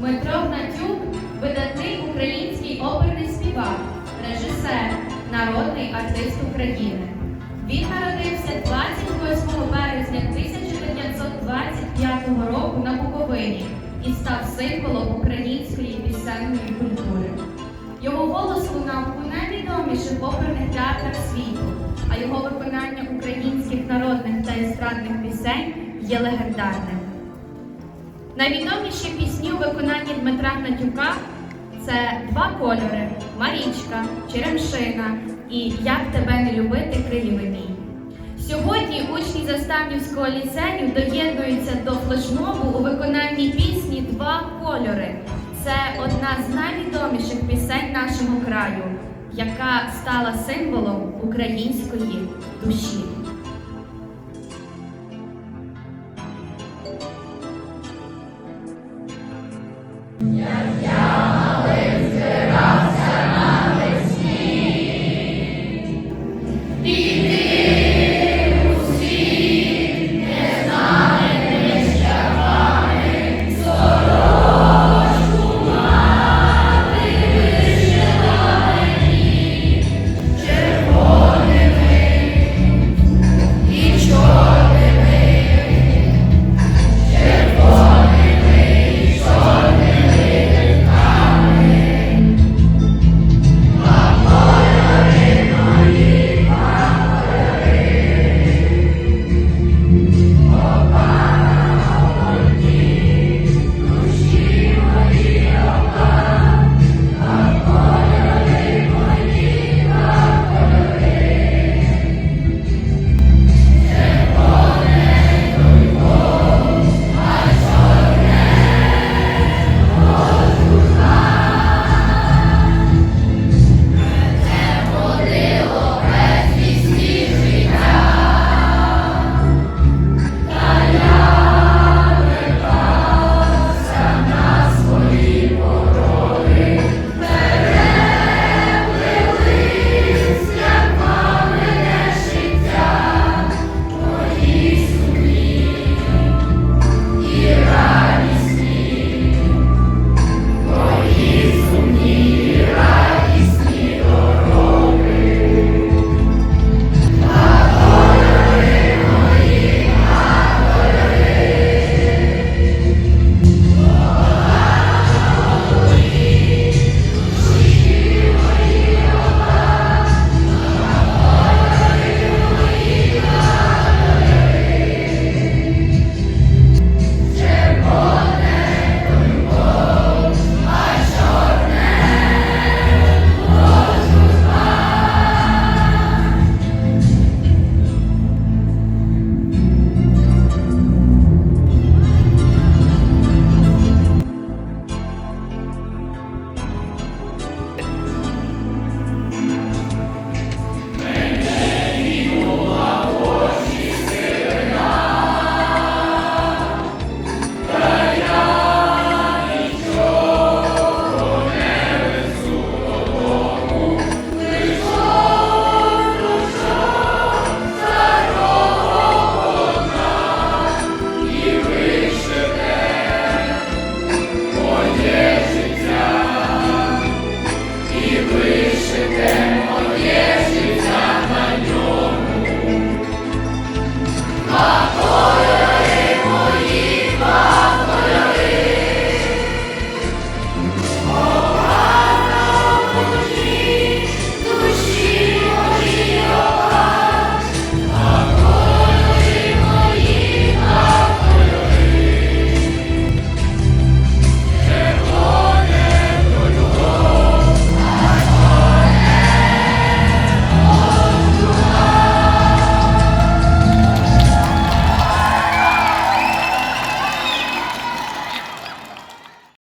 Дмитро Гнатюк видатний український оперний співак, режисер, народний артист України. Він народився 28 березня 1925 року на Буковині і став символом української пісенної культури. Його голос лунав у найвідоміших оперних театрах світу, а його виконання українських народних та естрадних пісень є легендарним. Найвідоміші пісні у виконанні Дмитра Гнатюка це два кольори Марічка, Черемшина і Як тебе не любити, Києве мій. Сьогодні учні Заставнівського ліцею доєднуються до флешмобу у виконанні пісні Два кольори. Це одна з найвідоміших пісень нашого краю, яка стала символом української душі. Yeah, yeah.